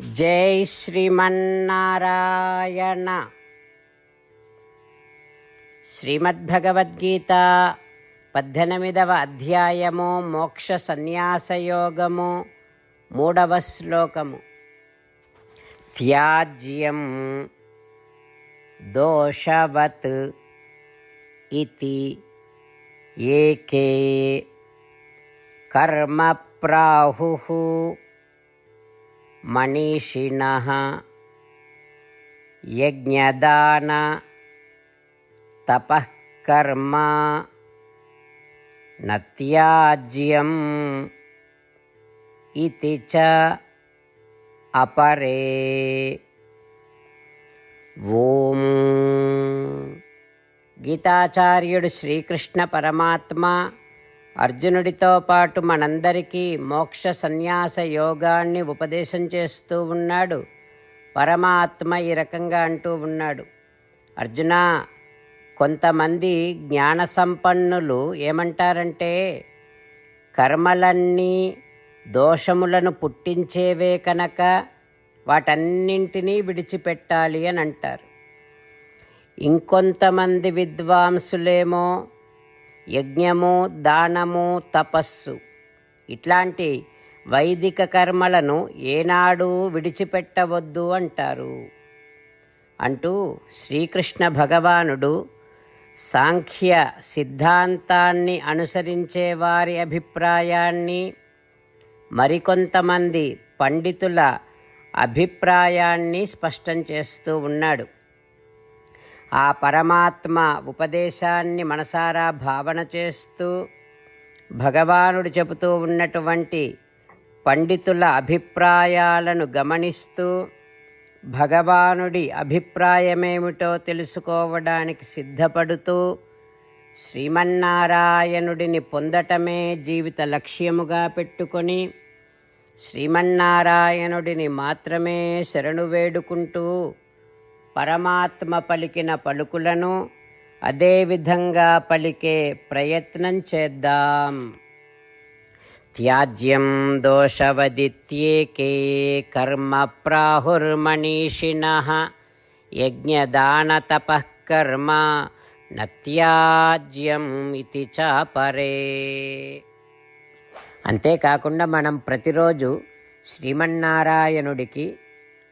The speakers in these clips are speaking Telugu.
జై శ్రీమన్నారాయణ. శ్రీమద్భగవద్గీత పద్దెనిమిదవ అధ్యాయము మోక్ష సన్యాసయోగము మూడవ శ్లోకము. త్యాజ్యం దోషవత్ ఇది ఏకే కర్మ ప్రాహు మనీషిణः యజ్ఞదాన తపః కర్మ నత్యాజ్యం ఇతి చ అపరే. ఓం. గీతాచార్యుడు శ్రీకృష్ణ పరమాత్మ అర్జునుడితో పాటు మనందరికీ మోక్ష సన్యాస యోగాన్ని ఉపదేశం చేస్తూ ఉన్నాడు. పరమాత్మ ఈ రకంగా అంటూ ఉన్నాడు. అర్జున కొంతమంది జ్ఞాన సంపన్నులు ఏమంటారంటే కర్మలన్నీ దోషములను పుట్టించేవే కనుక వాటన్నింటినీ విడిచిపెట్టాలి అని అంటారు. ఇంకొంతమంది విద్వాంసులేమో యజ్ఞము దానము తపస్సు. ఇట్లాంటి వైదిక కర్మలను ఏనాడు విడిచిపెట్టవద్దు అంటారు. అంటూ శ్రీకృష్ణ భగవానుడు సాంఖ్య సిద్ధాంతాన్ని అనుసరించే వారి అభిప్రాయాన్ని మరికొంతమంది పండితుల అభిప్రాయాన్ని స్పష్టం చేస్తూ ఉన్నాడు. ఆ పరమాత్మ ఉపదేశాన్ని మనసారా భావన చేస్తూ భగవానుడు చెబుతూ ఉన్నటువంటి పండితుల అభిప్రాయాలను గమనిస్తూ భగవానుడి అభిప్రాయమేమిటో తెలుసుకోవడానికి సిద్ధపడుతూ శ్రీమన్నారాయణుడిని పొందటమే జీవిత లక్ష్యముగా పెట్టుకొని శ్రీమన్నారాయణుడిని మాత్రమే శరణు వేడుకుంటూ పరమాత్మ పలికిన పలుకులను అదేవిధంగా పలికే ప్రయత్నం చేద్దాం. త్యాజ్యం దోషవదిత్యేకే కర్మ ప్రాహుర్మణీషిణ యజ్ఞదానతపకర్మ నత్యాజ్యం ఇది చాపరే. అంతేకాకుండా మనం ప్రతిరోజు శ్రీమన్నారాయణుడికి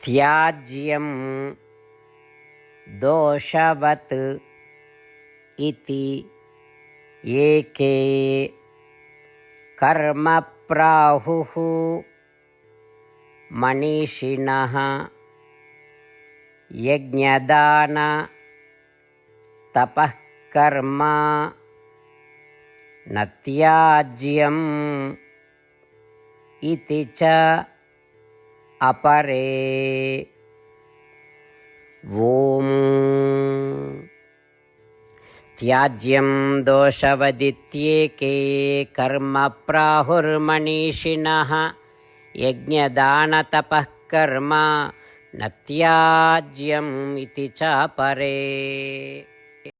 త్యాజ్యం దోషవత్ ఇతి ఏకే కర్మ ప్రాహుః మనీషిణः యజ్ఞదాన తపః కర్మ నత్యాజ్యం ఇతి చ అపరే. ఓం త్యాజ్యం దోషవదిత్యేకే కర్మ ప్రాహుర్మనీషిణः. యజ్ఞదానతపः కర్మ నత్యాజ్యం ఇది చ పరే